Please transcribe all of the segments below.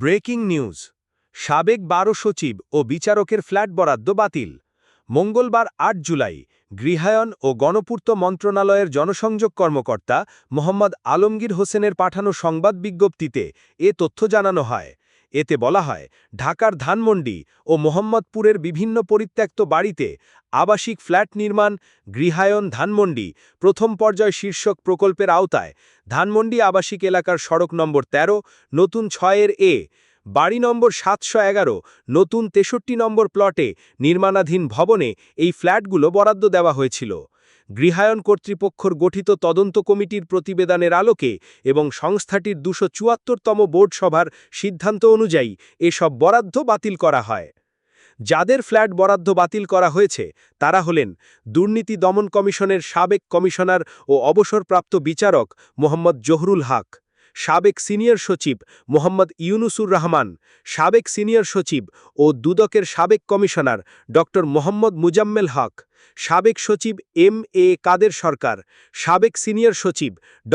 Breaking news. সাবেক বারো সচিব ও বিচারকের ফ্ল্যাট বরাদ্দ বাতিল। মঙ্গলবার আট জুলাই গৃহায়ন ও গণপূর্ত মন্ত্রণালয়ের জনসংযোগ কর্মকর্তা মোহাম্মদ আলমগীর হোসেনের পাঠানো সংবাদ বিজ্ঞপ্তিতে এ তথ্য জানানো হয়। এতে বলা হয়, ঢাকার ধানমন্ডি ও মোহাম্মদপুরের বিভিন্ন পরিত্যক্ত বাড়িতে আবাসিক ফ্ল্যাট নির্মাণ গৃহায়ন ধানমন্ডি প্রথম পর্যায় শীর্ষক প্রকল্পের আওতায়, ধানমন্ডি আবাসিক এলাকার সড়ক নম্বর ১৩ নতুন ছয়ের এ, বাড়ি নম্বর সাতশো এগারো, নতুন তেষট্টি নম্বর প্লটে নির্মাণাধীন ভবনে এই ফ্ল্যাটগুলো বরাদ্দ দেওয়া হয়েছিল। গৃহায়ন কর্তৃপক্ষর গঠিত তদন্ত কমিটির প্রতিবেদনের আলোকে এবং সংস্থাটির দুশো চুয়াত্তরতম বোর্ড সভার সিদ্ধান্ত অনুযায়ী এসব বরাদ্দ বাতিল করা হয়। যাদের ফ্ল্যাট বরাদ্দ বাতিল করা হয়েছে, তারা হলেন দুর্নীতি দমন কমিশনের সাবেক কমিশনার ও অবসরপ্রাপ্ত বিচারক মোহাম্মদ জহরুল হক, সাবেক সিনিয়র সচিব মোহাম্মদ ইউনুসুর রহমান, সাবেক সিনিয়র সচিব ও দুদকের সাবেক কমিশনার ড মোহাম্মদ মুজাম্মেল হক সাবেক সচিব এম এ কাদের সরকার, সাবেক সিনিয়র সচিব ড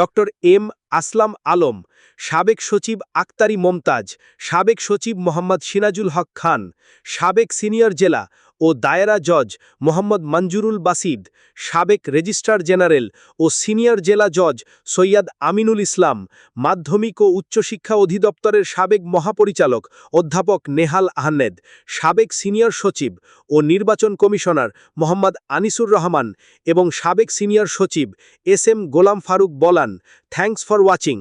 এম আসলাম আলম, সাবেক সচিব আক্তারি মমতাজ, সাবেক সচিব মোহাম্মদ সিনাজুল হক খান, সাবেক সিনিয়র জেলা ও দায়রা জজ মোহাম্মদ মঞ্জুরুল বাসিদ, সাবেক রেজিস্ট্রার জেনারেল ও সিনিয়র জেলা জজ সৈয়দ আমিনুল ইসলাম, মাধ্যমিক ও উচ্চশিক্ষা অধিদপ্তরের সাবেক মহাপরিচালক অধ্যাপক নেহাল আহমেদ, সাবেক সিনিয়র সচিব ও নির্বাচন কমিশনার মোহাম্মদ আনিসুর রহমান এবং সাবেক সিনিয়র সচিব এস এম গোলাম ফারুক বলান থ্যাংকস ফর ওয়াচিং।